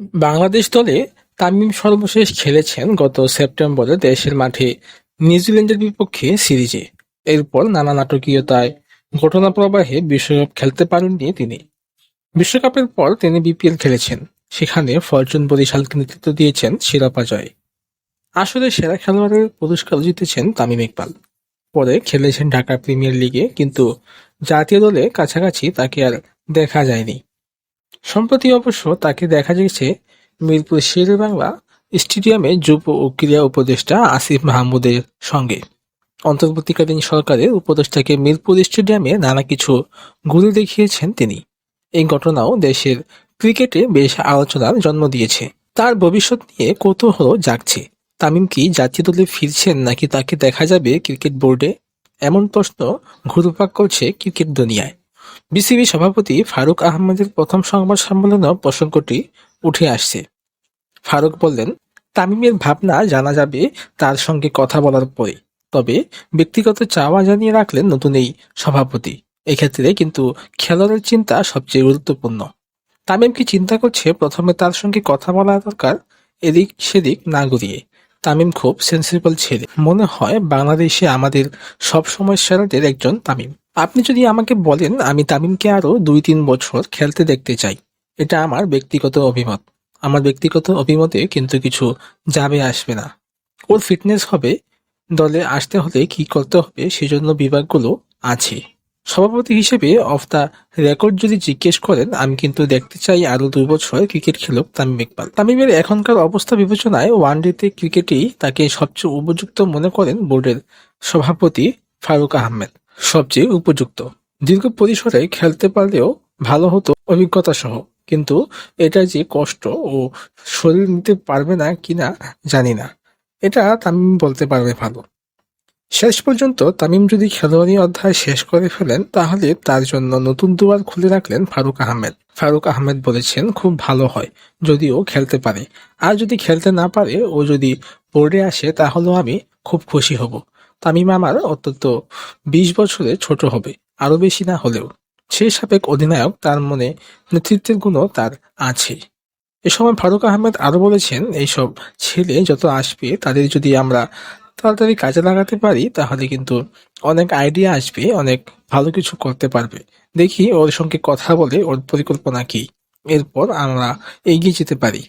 বাংলাদেশ দলে তামিম সর্বশেষ খেলেছেন গত সেপ্টেম্বরে দেশের মাঠে নিউজিল্যান্ডের বিপক্ষে সিরিজে। এরপর নানা নাটকীয়তায় ঘটনা প্রবাহে বিশ্বকাপ খেলতে পারেননি তিনি। বিশ্বকাপের পর তিনি বিপিএল খেলেছেন, সেখানে ফরচুন বরিশালকে নেতৃত্ব দিয়েছেন শিরোপা জয়ে। আসলে সেরা খেলোয়াড়ের পুরস্কার জিতেছেন তামিম ইকবাল। পরে খেলেছেন ঢাকা প্রিমিয়ার লিগে, কিন্তু জাতীয় দলে কাছাকাছি তাকে আর দেখা যায়নি। সম্প্রতি অবশ্য তাকে দেখা গেছে মিরপুর শেরে বাংলা স্টেডিয়ামে যুব ও ক্রীড়া উপদেষ্টা আসিফ মাহমুদের সঙ্গে। অন্তর্বর্তীকালীন সরকারের উপদেষ্টাকে মিরপুর স্টেডিয়ামে নানা কিছু ঘুরে দেখিয়েছেন তিনি। এই ঘটনাও দেশের ক্রিকেটে বেশ আলোচনার জন্ম দিয়েছে। তার ভবিষ্যৎ নিয়ে কৌতূহল জাগছে। তামিম কি জাতীয় দলে ফিরছেন নাকি তাকে দেখা যাবে ক্রিকেট বোর্ডে? এমন প্রশ্ন ঘুরপাক করছে ক্রিকেট দুনিয়ায়। বিসিবি সভাপতি ফারুক আহমেদের প্রথম সংবাদ সম্মেলনেও প্রসঙ্গটি উঠে আসছে। ফারুক বললেন, তামিমের ভাবনা জানা যাবে তার সঙ্গে কথা বলার পরে। তবে ব্যক্তিগত চাওয়া জানিয়ে রাখলেন নতুন এই সভাপতি। এক্ষেত্রে কিন্তু খেলোয়াড়ের চিন্তা সবচেয়ে গুরুত্বপূর্ণ। তামিম কি চিন্তা করছে প্রথমে তার সঙ্গে কথা বলা দরকার? এদিক সেদিক না ঘুরিয়ে। তামিম খুব সেন্সিবল ছেলে। মনে হয় বাংলাদেশে আমাদের সব সময় সেরাদের একজন তামিম। আপনি যদি আমাকে বলেন, আমি তামিমকে আরও দুই তিন বছর খেলতে দেখতে চাই। এটা আমার ব্যক্তিগত অভিমত। আমার ব্যক্তিগত অভিমতে কিন্তু কিছু যাবে আসবে না। ওর ফিটনেস হবে, দলে আসতে হলে কি করতে হবে সেজন্য বিভাগগুলো আছে। সভাপতি হিসেবে অফ দ্য রেকর্ড যদি জিজ্ঞেস করেন, আমি কিন্তু দেখতে চাই আরও দুই বছর ক্রিকেট খেলুক তামিম ইকবাল। তামিমের এখনকার অবস্থা বিবেচনায় ওয়ান ওয়ানডেতে ক্রিকেটেই তাকে সবচেয়ে উপযুক্ত মনে করেন বোর্ডের সভাপতি ফারুক আহমেদ। সবচেয়ে উপযুক্ত। দীর্ঘ পরিসরে খেলতে পারলেও ভালো হতো অভিজ্ঞতা সহ, কিন্তু এটা যে কষ্ট ও শরীর নিতে পারবে না কিনা জানি না। এটা তামিম বলতে পারবে ভালো। শেষ পর্যন্ত তামিম যদি খেলোয়াড়ি অধ্যায় শেষ করে ফেলেন, তাহলে তার জন্য নতুন দুয়ার খুলে রাখলেন ফারুক আহমেদ। ফারুক আহমেদ বলেছেন, খুব ভালো হয়, যদিও খেলতে পারে। আর যদি খেলতে না পারে ও যদি বোর্ডে আসে, তাহলেও আমি খুব খুশি হব। তামিম আমার অন্তত বিশ বছরে ছোট হবে আরও বেশি না হলেও। সেই সাবেক অধিনায়ক, তার মনে নেতৃত্বের গুণও তার আছে। এ সময় ফারুক আহমেদ আরও বলেছেন, এইসব ছেলে যত আসবে, তাদের যদি আমরা তাড়াতাড়ি কাজে লাগাতে পারি, তাহলে কিন্তু অনেক আইডিয়া আসবে, অনেক ভালো কিছু করতে পারবে। দেখি ওর সঙ্গে কথা বলে ওর পরিকল্পনা কি। এরপর আমরা এগিয়ে যেতে পারি।